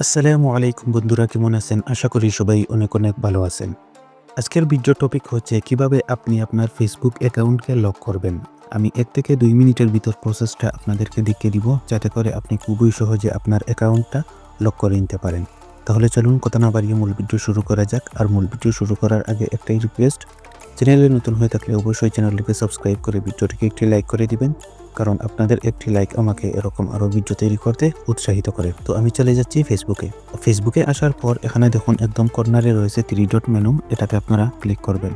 আসসালামু আলাইকুম বন্ধুরা, কেমন আছেন? আশা করি সবাই অনেক অনেক ভালো আছেন। আজকের ভিডিও টপিক হচ্ছে, কীভাবে আপনি আপনার ফেসবুক অ্যাকাউন্টকে লক করবেন? আমি এক থেকে দুই মিনিটের ভিতর প্রসেসটা আপনাদেরকে দেখিয়ে দিব, যাতে করে আপনি খুবই সহজে আপনার অ্যাকাউন্টটা লক করে নিতে পারেন। তাহলে চলুন, কথা না বাড়িয়ে মূল ভিডিও শুরু করা যাক। আর মূল ভিডিও শুরু করার আগে একটাই রিকোয়েস্ট চ্যানেলে নতুন হয়ে থাকলে অবশ্যই চ্যানেলটিকে সাবস্ক্রাইব করে ভিডিওটিকে একটি লাইক করে দিবেন। কারণ আপনাদের একটি লাইক আমাকে এরকম আরও ভিডিও তৈরি করতে উৎসাহিত করে। তো আমি চলে যাচ্ছি ফেসবুকে ফেসবুকে আসার পর এখানে দেখুন একদম কর্নারে রয়েছে থ্রি ডট মেনু এটাতে আপনারা ক্লিক করবেন।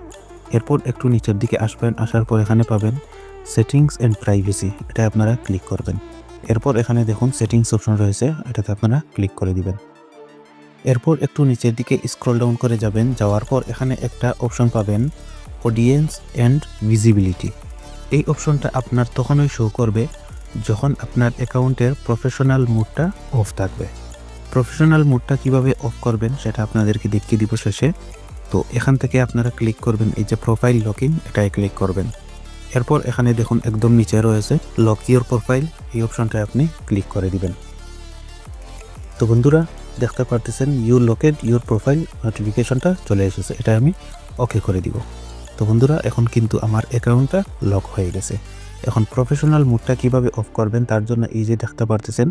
এরপর একটু নিচের দিকে আসবেন, আসার পর এখানে পাবেন সেটিংস অ্যান্ড প্রাইভেসি এটা আপনারা ক্লিক করবেন। এরপর এখানে দেখুন সেটিংস অপশন রয়েছে, এটাতে আপনারা ক্লিক করে দিবেন। এরপর একটু নিচের দিকে স্ক্রল ডাউন করে যাবেন। যাওয়ার পর এখানে একটা অপশন পাবেন অডিয়েন্স অ্যান্ড ভিজিবিলিটি এই অপশনটা আপনার তখনই শো করবে যখন আপনার অ্যাকাউন্টের প্রফেশনাল মুডটা অফ থাকবে। প্রফেশনাল মুডটা কীভাবে অফ করবেন সেটা আপনাদেরকে দেখিয়ে দিব শেষে। তো এখান থেকে আপনারা ক্লিক করবেন, এই যে প্রোফাইল লকিং এটাই ক্লিক করবেন। এরপর এখানে দেখুন একদম নিচে রয়েছে লক ইউর প্রোফাইল এই অপশনটায় আপনি ক্লিক করে দিবেন। তো বন্ধুরা, দেখতে পারতেছেন ইউ লোকেড ইউর প্রোফাইল নোটিফিকেশনটা চলে এসেছে এটা আমি ওকে করে দিব। তো বন্ধুরা, এখন কিন্তু আমার অ্যাকাউন্টটা লক হয়ে গেছে। এখন প্রফেশনাল মুডটা কীভাবে অফ করবেন তার জন্য এই যে দেখতে পারতেছেন।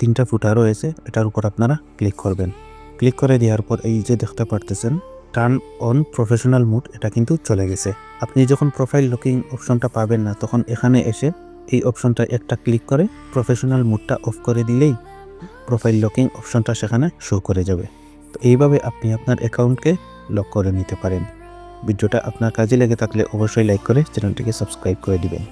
তিনটা ফুটা রয়েছে, এটার উপর আপনারা ক্লিক করবেন। ক্লিক করে দেওয়ার পর এই যে দেখতে পারতেছেন টার্ন অন প্রফেশনাল মুড এটা কিন্তু চলে গেছে। আপনি যখন প্রোফাইল লকিং অপশনটা পাবেন না, তখন এখানে এসে এই অপশনটা একটা ক্লিক করে প্রফেশনাল মুডটা অফ করে দিলেই প্রোফাইল লকিং অপশনটা সেখানে শো করে যাবে। তো এইভাবে আপনি আপনার অ্যাকাউন্টকে লক করে নিতে পারেন। ভিডিওটা আপনার কাজে লেগে থাকলে অবশ্যই লাইক করে চ্যানেলটিকে সাবস্ক্রাইব করে দিবেন।